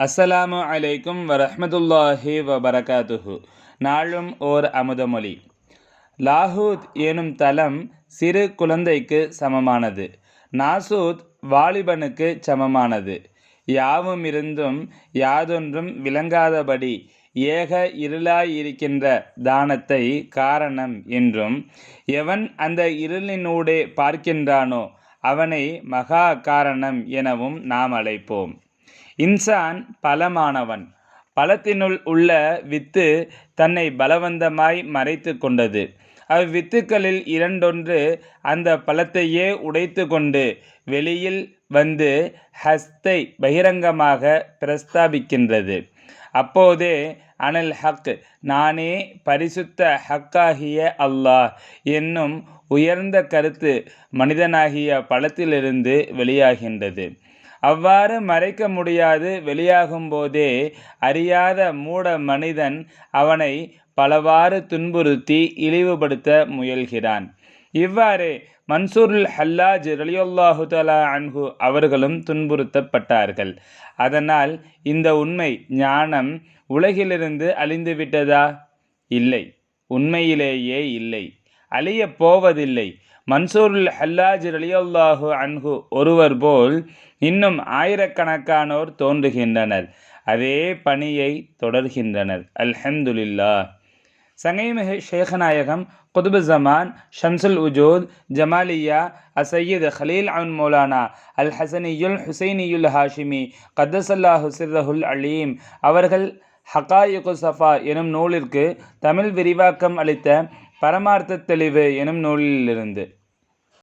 அஸ்ஸலாமு அலைக்கும் வரஹ்மத்துல்லாஹி வபரகாத்துஹு. நாளும் ஓர் அமுதமொழி லாஹூத் எனும் தலம் சிறு குழந்தைக்கு சமமானது. நாசூத் வாலிபனுக்கு சமமானது. யாவும் இருந்தும் யாதொன்றும் விளங்காதபடி ஏக இருளாயிருக்கின்ற தானத்தை காரணம் என்றும் எவன் அந்த இருளினூடே பார்க்கின்றானோ அவனை மகா காரணம் எனவும் நாம் அழைப்போம். இன்சான் பலமானவன். பழத்தினுள் உள்ள வித்து தன்னை பலவந்தமாய் மறைத்து கொண்டது. அவ்வித்துக்களில் இரண்டொன்று அந்த பழத்தையே உடைத்து கொண்டு வெளியில் வந்து ஹஸ்தை பகிரங்கமாக பிரஸ்தாபிக்கின்றது. அப்போதே அனல் ஹக் நானே பரிசுத்த ஹக்காகிய அல்லாஹ் என்னும் உயர்ந்த கருத்து மனிதனாகிய பழத்திலிருந்து வெளியாகின்றது. அவ்வாறு மறைக்க முடியாது. வெளியாகும் போதே அறியாத மூட மனிதன் அவனை பலவாறு துன்புறுத்தி இழிவுபடுத்த முயல்கிறான். இவ்வாறு மன்சூருல் ஹல்லாஜ் ரலியுல்லாஹு தலா அன்ஹு அவர்களும் துன்புறுத்தப்பட்டார்கள். அதனால் இந்த உண்மை ஞானம் உலகிலிருந்து அழிந்துவிட்டதா? இல்லை. உண்மையிலேயே இல்லை. அழியப் போவதில்லை. மன்சூருல் ஹல்லாஜ் ரலியல்லாஹு அன்ஹு ஒருவர் போல் இன்னும் ஆயிரக்கணக்கானோர் தோன்றுகின்றனர். அதே பணியை தொடர்கின்றனர். அல்ஹம்துலில்லா. சங்கைமிகு ஷேகநாயகம் குதுபு ஜமான் ஷம்சுல் உஜூத் ஜமாலியா அசையீத் ஹலீல் அன் மௌலானா அல் ஹசனியுல் ஹுசைனியுல் ஹாஷிமி கத்தசல்லா ஹுசிர்ரஹுல் அலீம் அவர்கள் ஹகாயுகு சஃபா எனும் நூலிற்கு தமிழ் விரிவாக்கம் அளித்த பரமார்த்த தெளிவு எனும் நூலிலிருந்து.